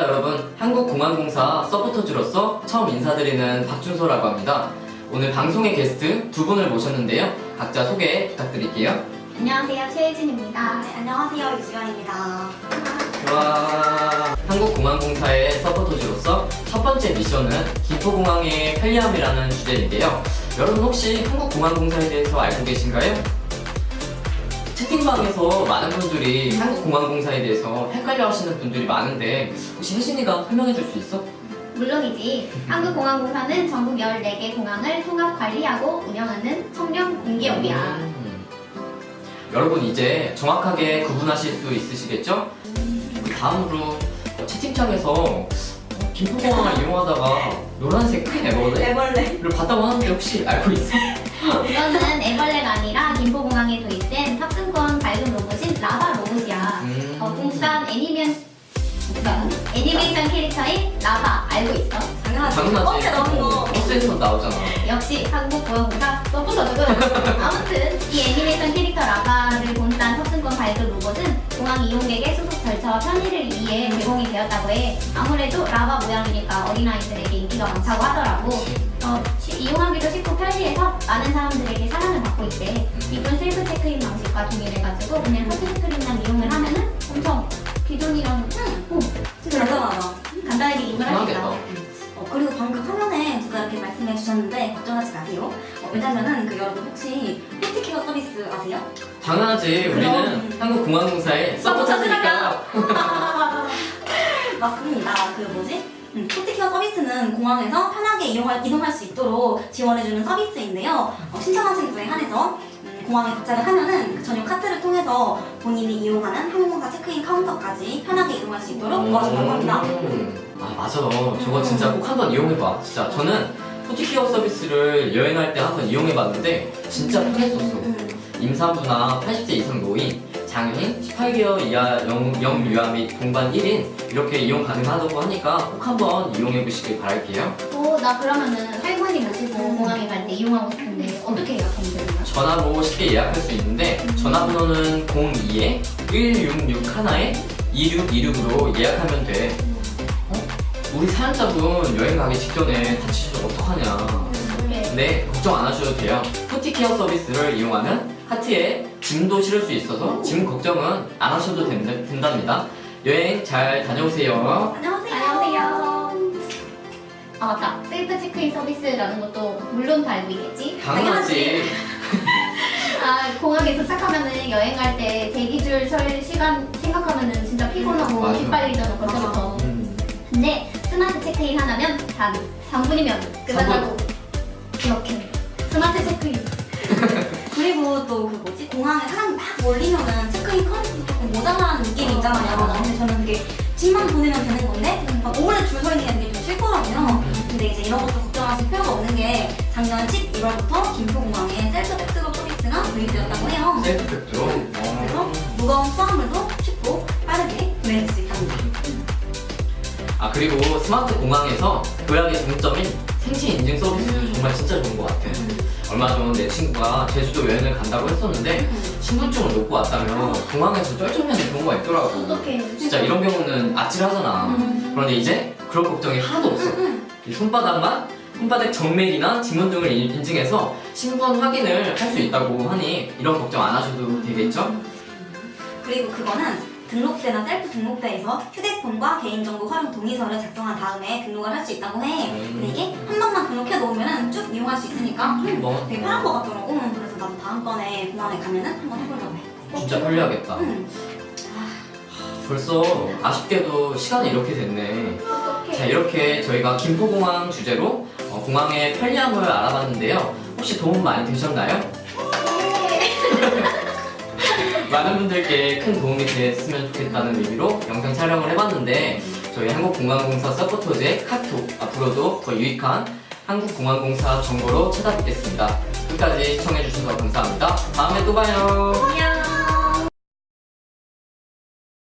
반갑습니다 여러분 한국공항공사 서포터즈로서 처음 인사드리는 박준서라고 합니다. 오늘 방송의 게스트 두 분을 모셨는데요. 각자 소개 부탁드릴게요. 안녕하세요. 최혜진입니다. 네, 안녕하세요. 유지연입니다. 와. 한국공항공사의 서포터즈로서 첫 번째 미션은 김포공항의 편리함이라는 주제인데요. 여러분 혹시 한국공항공사에 대해서 알고 계신가요? 채팅방에서 많은 분들이 한국공항공사에 대해서 헷갈려 하시는 분들이 많은데 혹시 혜진이가 설명해 줄 수 있어? 물론이지 한국공항공사는 전국 14개 공항을 통합 관리하고 운영하는 청렴 공기업이야. 음. 여러분 이제 정확하게 구분하실 수 있으시겠죠? 그 다음으로 어, 채팅창에서 어, 김포공항을 이용하다가 노란색 큰 애벌레를 애벌레. 봤다고 하는데 혹시 알고 있어? 이거는 애벌레가 아니라 김포공항에 도입 캐릭터인 라바 알고 있어? 당연하지. 당연하지 어제 나온 거. 버스에서 나오잖아 역시 한국공항공사 서포터즈군. 아무튼 이 애니메이션 캐릭터 라바를 본딴 탑승권 밝은 로봇은 공항 이용객의 수속 절차와 편의를 위해 제공이 되었다고 해. 아무래도 라바 모양이니까 어린아이들에게 인기가 많다고 하더라고. 어, 쉬- 이용하기도 쉽고 편리해서 많은 사람들에게 사랑을 받고 있대. 이쁜 셀프 체크인 방식과 동일해가지고 그냥 터치 스크린만 이용을 하면은 엄청 기존이랑 어, 왜냐면은 그 여러분 혹시 푸티케어 서비스 아세요? 당연하지 우리는 그럼. 한국공항공사의 서포터즈니까 맞습니다. 그 뭐지? 음, 푸티케어 서비스는 공항에서 편하게 이용할, 이동할 수 있도록 지원해주는 서비스인데요. 어, 신청하신 분에 한해서 음, 공항에 도착을 하면은 그 전용 카트를 통해서 본인이 이용하는 항공사 체크인 카운터까지 편하게 이동할 수 있도록 도와준다고 합니다. 음. 아 맞아 저거 진짜 꼭 한번 이용해봐 진짜 저는 포티케어 서비스를 여행할 때 한번 이용해봤는데 진짜 편했었어 음, 임산부나 80세 이상 노인, 장애인, 18개월 이하 영, 영유아 및 동반 1인 이렇게 이용 가능하다고 하니까 꼭 한번 이용해보시길 바랄게요 오, 나 그러면은 할머니 모시고 공항에 갈 때 이용하고 싶은데 어떻게 예약하면 되나? 전화로 쉽게 예약할 수 있는데 전화번호는 02에 166 하나에 2626으로 예약하면 돼 어? 우리 사연자분 여행 가기 직전에 다치셔서 어떡하냐 그래. 네, 걱정 안 하셔도 돼요. 푸티케어 서비스를 이용하면 카트에 짐도 실을 수 있어서 짐 걱정은 안 하셔도 된다, 된답니다. 여행 잘 다녀오세요. 안녕하세요. 안녕하세요. 아 맞다. 셀프 체크인 서비스라는 것도 물론 다 알고 있겠지? 당연하지. 아 공항에 도착하면은 여행 갈 때 대기줄 설 시간 생각하면은 진짜 피곤하고 맞아. 기빨리잖아 벌써부터. 하나면 단 3분이면 끝난다고. 이렇게 스마트 체크인. 그리고 또 그 뭐지 공항에 사람이 막 몰리면은 체크인 카운트 조금 모자라는 느낌이 있잖아요. 근데 저는 그게 짐만 보내면 되는 건데 막 오래 줄 서 있는 게 좀 싫더라고요. 근데 이제 이런 것도 걱정하실 필요가 없는 게 작년 11월부터 김포공항에 셀프 백드롭 서비스가 도입되었다고 해요. 셀프팩트로. 그래서 어. 무거운 수화물도 아 그리고 스마트 공항에서 도약의 장점인 생체 인증 서비스도 정말 진짜 좋은 것 같아. 얼마 전 내 친구가 제주도 여행을 간다고 했었는데 신분증을 놓고 왔다며 공항에서 쩔쩔매는 경우가 있더라고. 진짜 이런 경우는 아찔하잖아. 음. 그런데 이제 그럴 걱정이 하나도 없어. 이 손바닥만 손바닥 정맥이나 지문 등을 인- 인증해서 신분 확인을 할 수 있다고 하니 이런 걱정 안 하셔도 되겠죠? 그리고 그거는 등록대나 셀프 등록대에서 휴대폰과 개인정보 활용 동의서를 작성한 다음에 등록을 할 수 있다고 해. 음. 근데 이게 한 번만 등록해 놓으면 쭉 이용할 수 있으니까 뭐 되게 편한 것 같더라고. 그래서 나도 다음번에 공항에 가면은 한번 해보려고 해. 진짜 편리하겠다. 응. 벌써 아쉽게도 시간이 이렇게 됐네. 자 이렇게 저희가 김포공항 주제로 어, 공항의 편리함을 알아봤는데요. 혹시 도움 많이 되셨나요? 많은 분들께 큰 도움이 됐으면 좋겠다는 의미로 영상 촬영을 해봤는데 저희 한국공항공사 서포터즈의 카톡 앞으로도 더 유익한 한국공항공사 정보로 찾아뵙겠습니다. 끝까지 시청해주셔서 감사합니다. 다음에 또 봐요. 안녕.